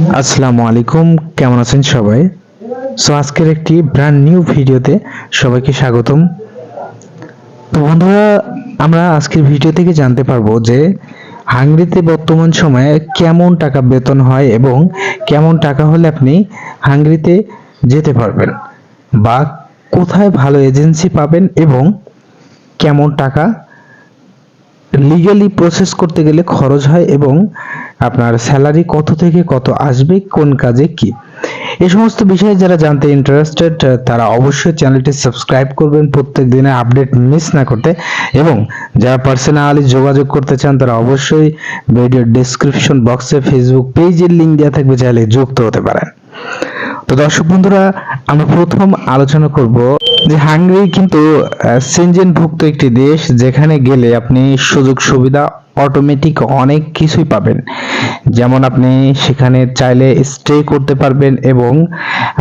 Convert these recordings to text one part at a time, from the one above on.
আসসালামু আলাইকুম, কেমন আছেন সবাই? সো আজকের একটি ব্র্যান্ড নিউ ভিডিওতে সবাইকে স্বাগতম। তো বন্ধুরা, আমরা আজকের ভিডিও থেকে জানতে পারব যে হাঙ্গরিতে বর্তমান সময়ে কেমন টাকা বেতন হয় এবং কেমন টাকা হলে আপনি হাঙ্গরিতে যেতে পারবেন বা কোথায় ভালো এজেন্সি পাবেন এবং কেমন টাকা লিগালি প্রসেস করতে গেলে খরচ হয় এবং আপনার স্যালারি কত থেকে কত আসবে, কোন কাজে কি? এ সমস্ত বিষয়ে যারা জানতে ইন্টারেস্টেড তারা অবশ্যই চ্যানেলটি সাবস্ক্রাইব করবেন, প্রত্যেক দিনের আপডেট মিস না করতে। এবং যারা পার্সোনালি যোগাযোগ করতে চান, তারা অবশ্যই ভিডিও ডেসক্রিপশন বক্সে ফেসবুক পেজের লিঙ্ক দেওয়া থাকবে, চাইলে যুক্ত হতে পারেন। তো দর্শক বন্ধুরা, আমরা প্রথম আলোচনা করব যে হাঙ্গেরি কিন্তু সেনজেনভুক্ত একটি দেশ যেখানে গেলে আপনি সুযোগ সুবিধা অটোমেটিক অনেক কিছুই পাবেন। যেমন আপনি সেখানে চাইলে স্টে করতে পারবেন এবং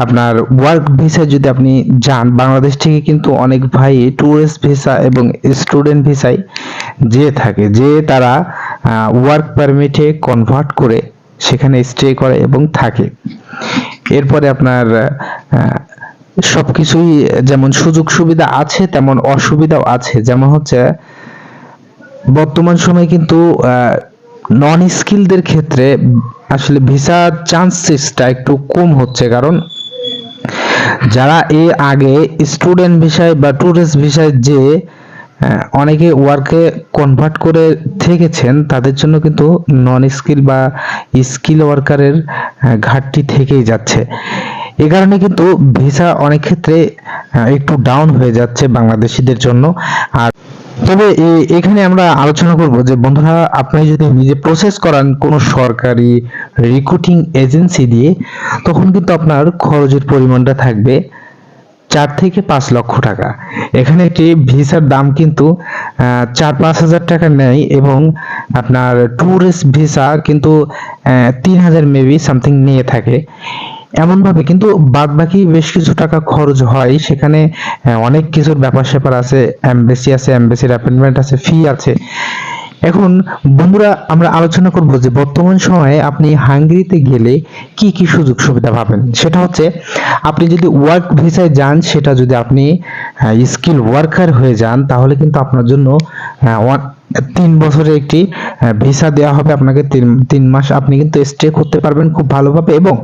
আপনার ওয়ার্ক ভিসা যদি আপনি যান, বাংলাদেশ থেকে কিন্তু অনেক ভাই ট্যুরিস্ট ভিসা এবং স্টুডেন্ট ভিসায় যেয়ে থাকে যে তারা ওয়ার্ক পারমিটে কনভার্ট করে সেখানে স্টে করে এবং থাকে। এরপরে আপনার সব কিছুই যেমন সুযোগ সুবিধা আছে, তেমন অসুবিধাও আছে। যেমন হচ্ছে, বর্তমান সময়ে কিন্তু নন স্কিলদের ক্ষেত্রে আসলে ভিসা চান্সেসটা একটু কম হচ্ছে। কারণ, যারা এ আগে স্টুডেন্ট ভিসায় বা ট্যুরিস্ট ভিসায় যে অনেকে ওয়ার্কে কনভার্ট করে থেকেছেন, তাদের জন্য কিন্তু নন স্কিল বা স্কিল ওয়ার্কারের ঘাটতি থেকেই যাচ্ছে। এ কারণে কিন্তু ভিসা অনেক ক্ষেত্রে একটু ডাউন হয়ে যাচ্ছে বাংলাদেশিদের জন্য। আর তবে এখানে আমরা আলোচনা করব যে, বন্ধুরা, আপনি যদি নিজে প্রসেস করান কোনো সরকারি রিক্রুটিং এজেন্সি দিয়ে, তখন কিন্তু আপনার খরচের পরিমাণটা থাকবে। চার থেকে পাঁচ লক্ষ টাকা। এখানে একটি ভিসার দাম কিন্তু চার পাঁচ হাজার টাকা নেয় এবং আপনার ট্যুরিস্ট ভিসা কিন্তু তিন হাজার মেবি সামথিং নিয়ে থাকে। এমনভাবে কিন্তু বাদ বাকি বেশ কিছু টাকা খরচ হয়। সেখানে অনেক কিছুর ব্যাপার স্যাপার আছে এমবেসি আছে এমবেসির অ্যাপয়েন্টমেন্ট আছে ফি আছে। এখন বন্ধুরা আমরা আলোচনা করব যে বর্তমান সময়ে আপনি হাঙ্গেরিতে গেলে কি কি সুযোগ সুবিধা পাবেন। সেটা হচ্ছে আপনি যদি ওয়ার্ক ভিসায় যান, সেটা যদি আপনি স্কিল ওয়ার্কার হয়ে যান, তাহলে কিন্তু আপনার জন্য তিন বছরের একটি ভিসা দেওয়া হবে। আপনাকে তিন তিন মাস আপনি কিন্তু স্টে করতে পারবেন খুব ভালোভাবে এবং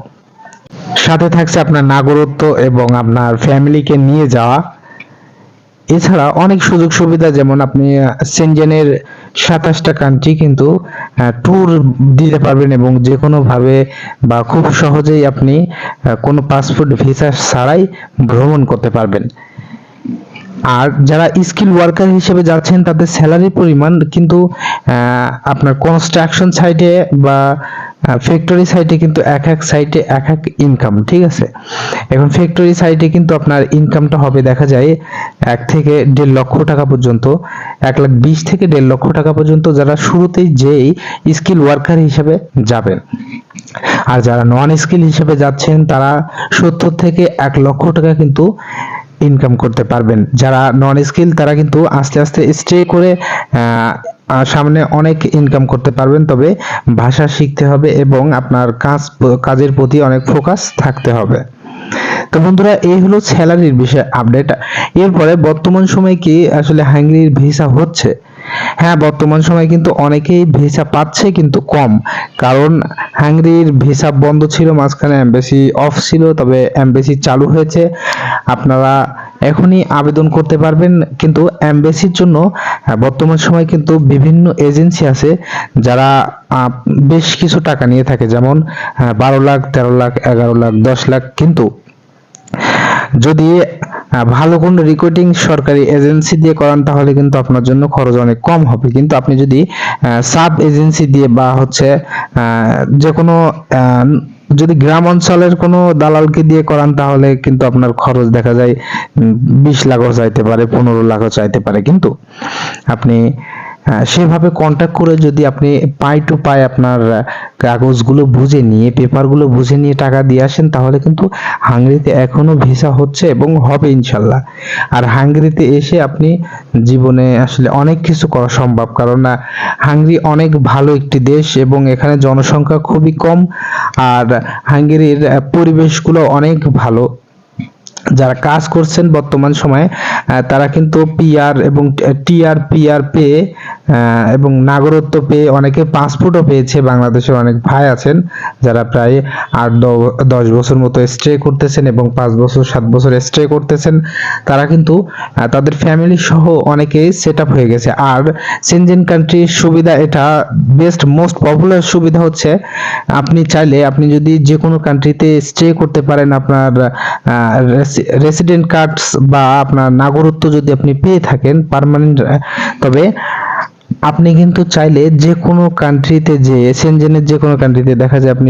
সাথে থাকছে আপনার নাগরত্ব এবং আপনার ফ্যামিলিকে নিয়ে যাওয়া। এছাড়া অনেক সুযোগ সুবিধা, যেমন আপনি সেনজেনের সাতাশটা কান্ট্রি কিন্তু ট্যুর দিতে পারবেন এবং যে কোনোভাবে বা খুব সহজেই আপনি কোনো পাসপোর্ট ভিসা ছাড়াই ভ্রমণ করতে পারবেন। আর যারা স্কিল ওয়ার্কার হিসেবে যাচ্ছেন, তাদের স্যালারির পরিমাণ কিন্তু আপনার কনস্ট্রাকশন সাইটে বা ফ্যাক্টরি সাইটে কিন্তু এক এক সাইটে এক এক ইনকাম ঠিক আছে? এখন ফ্যাক্টরি সাইটে কিন্তু আপনার ইনকামটা হবে, দেখা যায়, এক থেকে দেড় লক্ষ টাকা পর্যন্ত, এক লাখ বিশ থেকে দেড় লক্ষ টাকা পর্যন্ত যারা শুরুতেই যেই স্কিল ওয়ার্কার হিসেবে যাবেন। আর যারা নন স্কিল হিসেবে যাচ্ছেন, তারা সত্তর থেকে এক লক্ষ টাকা কিন্তু ইনকাম করতে পারবেন। যারা নন স্কিল তারা কিন্তু আস্তে আস্তে স্টে করে সামনে অনেক ইনকাম করতে পারবেন, তবে ভাষা শিখতে হবে এবং আপনার কাজ, কাজের প্রতি অনেক ফোকাস থাকতে হবে। তো বন্ধুরা, এই হলো স্যালারির বিষয়ে আপডেট এরপরে বর্তমান সময় কি আসলে হাঙ্গেরির ভিসা হচ্ছে? হ্যাঁ বর্তমান সময় কিন্তু অনেকেই ভিসা পাচ্ছে কিন্তু কম। কারণ হাঙ্গেরির ভিসা বন্ধ ছিল, মাঝখানে এমবেসি অফ ছিল, তবে এমবেসি চালু হয়েছে। আপনারা এখনই আবেদন করতে পারবেন, কিন্তু এমবেসির জন্য বর্তমান সময় কিন্তু বিভিন্ন এজেন্সি আছে যারা বেশ কিছু টাকা নিয়ে থাকে। যেমন বারো লাখ, তেরো লাখ, এগারো লাখ, দশ লাখ, কিন্তু যদি ভালো কোনো রিক্রুটিং সরকারি এজেন্সি দিয়ে করান, তাহলে কিন্তু আপনার জন্য খরচ অনেক কম হবে। কিন্তু আপনি যদি সাব এজেন্সি দিয়ে বা হচ্ছে যে কোনো যদি গ্রাম অঞ্চলের কোনো দালালকে দিয়ে করান, তাহলে কিন্তু আপনার খরচ দেখা যায় বিশ লাখও চাইতে পারে, পনেরো লাখও চাইতে পারে। কিন্তু আপনি সেভাবে কন্ট্যাক্ট করে যদি আপনি পাই টু পাই আপনার কাগজগুলো বুঝে নিয়ে পেপারগুলো বুঝে নিয়ে টাকা দিয়ে আসেন তাহলে কিন্তু হাঙ্গেরিতে এখনও ভিসা হচ্ছে এবং হবে ইনশাল্লাহ। আর হাঙ্গেরিতে এসে আপনি জীবনে আসলে অনেক কিছু করা সম্ভব কারণ আহ, হাঙ্গেরি অনেক ভালো একটি দেশ এবং এখানে জনসংখ্যা খুবই কম আর হাঙ্গেরির পরিবেশগুলো অনেক ভালো। যারা কাজ করছেন বর্তমান সময়ে তারা কিন্তু পিআর এবং টিআর পিআর পেয়ে এবং নাগরত্ব পেয়ে অনেকে পাসপোর্টও পেয়েছে। বাংলাদেশের অনেক ভাই আছেন যারা প্রায় আট দশ বছর মতো স্টে করতেছেন এবং পাঁচ বছর, সাত বছর স্টে করতেছেন। তারা কিন্তু তাদের ফ্যামিলি সহ অনেকেই সেট আপ হয়ে গেছে। আর সেনজেন কান্ট্রির সুবিধা এটা বেস্ট মোস্ট পপুলার সুবিধা হচ্ছে, আপনি চাইলে আপনি যদি যে কোনো কান্ট্রিতে স্টে করতে পারেন, আপনার রেসিডেন্ট কার্ডস বা আপনার নাগরত্ব যদি আপনি পেয়ে থাকেন পার্মানেন্ট তবে আপনি কিন্তু চাইলে যে কোনো কান্ট্রিতে যে সেনজেনের যে কোনো কান্ট্রিতে দেখা যায় আপনি